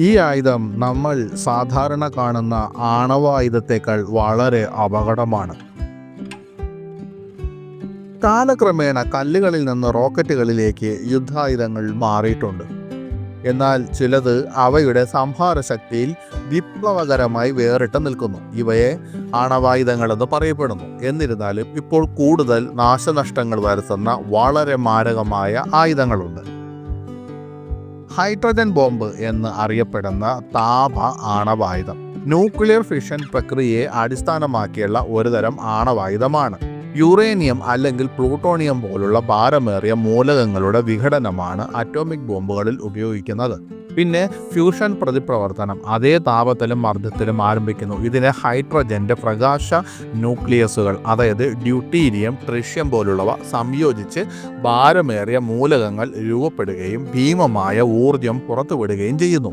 ഈ ആയുധം നമ്മൾ സാധാരണ കാണുന്ന ആണവായുധത്തേക്കാൾ വളരെ അപകടമാണ്. കാലക്രമേണ കല്ലുകളിൽ നിന്ന് റോക്കറ്റുകളിലേക്ക് യുദ്ധായുധങ്ങൾ മാറിയിട്ടുണ്ട്. എന്നാൽ ചിലത് അവയുടെ സംഹാര ശക്തിയിൽ വിപ്ലവകരമായി വേറിട്ട് നിൽക്കുന്നു. ഇവയെ ആണവായുധങ്ങളെന്ന് പറയപ്പെടുന്നു. എന്നിരുന്നാലും ഇപ്പോൾ കൂടുതൽ നാശനഷ്ടങ്ങൾ വരുത്തുന്ന വളരെ മാരകമായ ആയുധങ്ങളുണ്ട്. ഹൈഡ്രജൻ ബോംബ് എന്ന് അറിയപ്പെടുന്ന താപ ആണവായുധം. ന്യൂക്ലിയർ ഫിഷൻ പ്രക്രിയയെ അടിസ്ഥാനമാക്കിയുള്ള ഒരുതരം ആണവായുധമാണ്. യുറേനിയം അല്ലെങ്കിൽ പ്ലൂട്ടോണിയം പോലുള്ള ഭാരമേറിയ മൂലകങ്ങളുടെ വിഘടനമാണ് അറ്റോമിക് ബോംബുകളിൽ ഉപയോഗിക്കുന്നത്. പിന്നെ ഫ്യൂഷൻ പ്രതിപ്രവർത്തനം. അതേ താപത്തിലും മർദ്ദത്തിലും ആരംഭിക്കുന്നു. ഇതിനെ ഹൈഡ്രജന്റെ പ്രകാശ ന്യൂക്ലിയസുകൾ അതായത് ഡ്യൂട്ടീരിയം ട്രിഷ്യം പോലുള്ളവ സംയോജിച്ച് ഭാരമേറിയ മൂലകങ്ങൾ രൂപപ്പെടുകയും ഭീമമായ ഊർജം പുറത്തുവിടുകയും ചെയ്യുന്നു.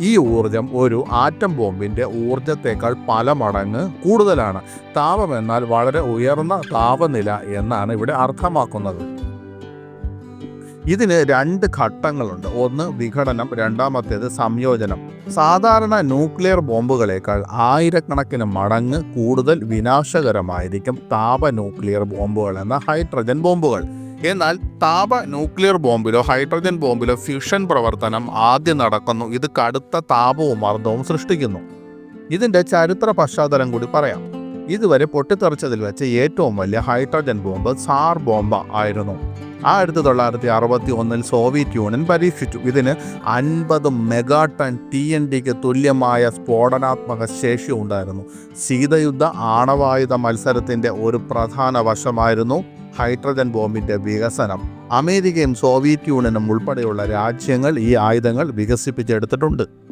ഈ ഊർജം ഒരു ആറ്റം ബോംബിന്റെ ഊർജത്തേക്കാൾ പല മടങ്ങ് കൂടുതലാണ്. താപം എന്നാൽ വളരെ ഉയർന്ന താപനില എന്നാണ് ഇവിടെ അർത്ഥമാക്കുന്നത്. ഇതിന് രണ്ട് ഘട്ടങ്ങളുണ്ട്. ഒന്ന് വിഘടനം രണ്ടാമത്തേത് സംയോജനം. സാധാരണ ന്യൂക്ലിയർ ബോംബുകളേക്കാൾ ആയിരക്കണക്കിന് മടങ്ങ് കൂടുതൽ വിനാശകരമായിരിക്കും താപ ന്യൂക്ലിയർ ബോംബുകൾ എന്ന ഹൈഡ്രജൻ ബോംബുകൾ. എന്നാൽ താപ ന്യൂക്ലിയർ ബോംബിലോ ഹൈഡ്രജൻ ബോംബിലോ ഫ്യൂഷൻ പ്രവർത്തനം ആദ്യം നടക്കുന്നു. ഇത് കടുത്ത താപവും മർദ്ദവും സൃഷ്ടിക്കുന്നു. ഇതിന്റെ ചരിത്ര പശ്ചാത്തലം കൂടി പറയാം. ഇതുവരെ പൊട്ടിത്തെറിച്ചതിൽ വെച്ച് ഏറ്റവും വലിയ ഹൈഡ്രജൻ ബോംബ് സാർ ബോംബ ആയിരുന്നു. ആയിരത്തി തൊള്ളായിരത്തി അറുപത്തി ഒന്നിൽ സോവിയറ്റ് യൂണിയൻ പരീക്ഷിച്ചു. ഇതിന് അൻപത് മെഗാ ടൺ ടി എൻ ഡിക്ക് തുല്യമായ സ്ഫോടനാത്മക ശേഷി ഉണ്ടായിരുന്നു. ശീതയുദ്ധ ആണവായുധ മത്സരത്തിന്റെ ഒരു പ്രധാന വശമായിരുന്നു ഹൈഡ്രജൻ ബോംബിന്റെ വികസനം. അമേരിക്കയും സോവിയറ്റ് യൂണിയനും ഉൾപ്പെടെയുള്ള രാജ്യങ്ങൾ ഈ ആയുധങ്ങൾ വികസിപ്പിച്ചെടുത്തിട്ടുണ്ട്.